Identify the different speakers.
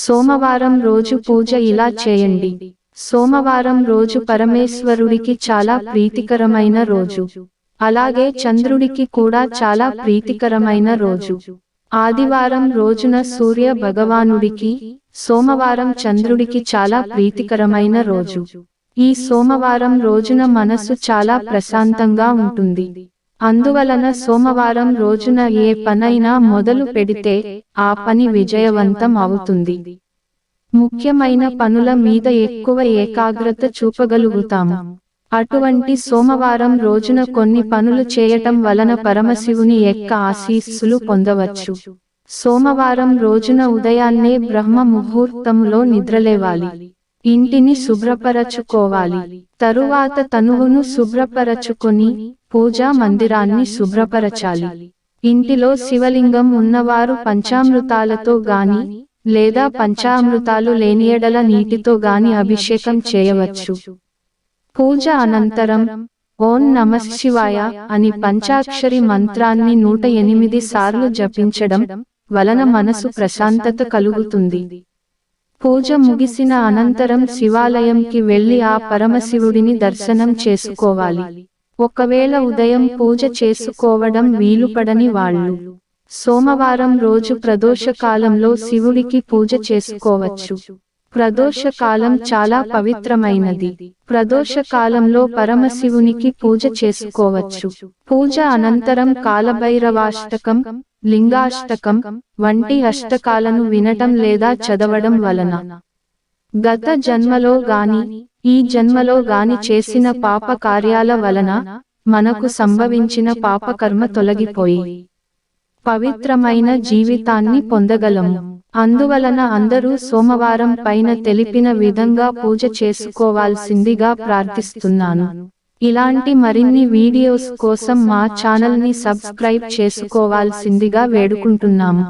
Speaker 1: సోమవారం రోజు పూజ ఇలా చేయండి. సోమవారం రోజు పరమేశ్వరుడికి చాలా ప్రీతికరమైన రోజు. అలాగే చంద్రుడికి కూడా చాలా ప్రీతికరమైన రోజు. ఆదివారం రోజున సూర్య భగవానుడికి సోమవారం చంద్రుడికి చాలా ప్రీతికరమైన రోజు. ఈ సోమవారం రోజున మనసు చాలా ప్రశాంతంగా ఉంటుంది. అందువలన సోమవారం రోజున ఏ పనైనా మొదలు పెడితే ఆ పని విజయవంతం అవుతుంది. ముఖ్యమైన పనుల మీద ఎక్కువ ఏకాగ్రత చూపగలుగుతాము. అటువంటి సోమవారం రోజున కొన్ని పనులు చేయటం వలన పరమశివుని యొక్క ఆశీస్సులు పొందవచ్చు. సోమవారం రోజున ఉదయాన్నే బ్రహ్మ ముహూర్తంలో నిద్రలేవాలి. ఇంటిని శుభ్రపరచుకోవాలి. తరువాత తనువును శుభ్రపరచుకొని పూజా మందిరాన్ని శుభ్రపరచాలి. ఇంటిలో శివలింగం ఉన్నవారు పంచామృతాలతో గాని లేదా పంచామృతాలు లేని ఎడల నీటితో గాని అభిషేకం చేయవచ్చు. పూజ అనంతరం ఓం నమ శివాయ అని పంచాక్షరి మంత్రాన్ని నూట ఎనిమిది సార్లు జపించడం వలన మనసు ప్రశాంతత కలుగుతుంది. పూజ ముగిసిన అనంతరం శివాలయంకి వెళ్ళి ఆ పరమశివుడిని దర్శనం చేసుకోవాలి. ఒకవేళ ఉదయం పూజ చేసుకోవడం వీలుపడని వాళ్ళు. సోమవారం రోజు ప్రదోష కాలంలో శివుడికి పూజ చేసుకోవచ్చు. ప్రదోష కాలం చాలా పవిత్రమైనది. ప్రదోష కాలంలో పరమశివునికి పూజ చేసుకోవచ్చు. పూజ అనంతరం కాలభైరవాష్టకం లింగాష్టకం వంటి అష్టకాలను వినటం లేదా చదవడం వలన. గత జన్మలో గాని ఈ జన్మలో గాని చేసిన పాప కార్యాల వలన మనకు సంభవించిన పాపకర్మ తొలగిపోయి పవిత్రమైన జీవితాన్ని పొందగలము. అందువలన అందరూ సోమవారం పైన తెలిపిన విధంగా పూజ చేసుకోవాల్సిందిగా ప్రార్థిస్తున్నాను. ఇలాంటి మరిన్ని వీడియోస్ కోసం మా ఛానల్ని సబ్స్క్రైబ్ చేసుకోవాల్సిందిగా వేడుకుంటున్నాము.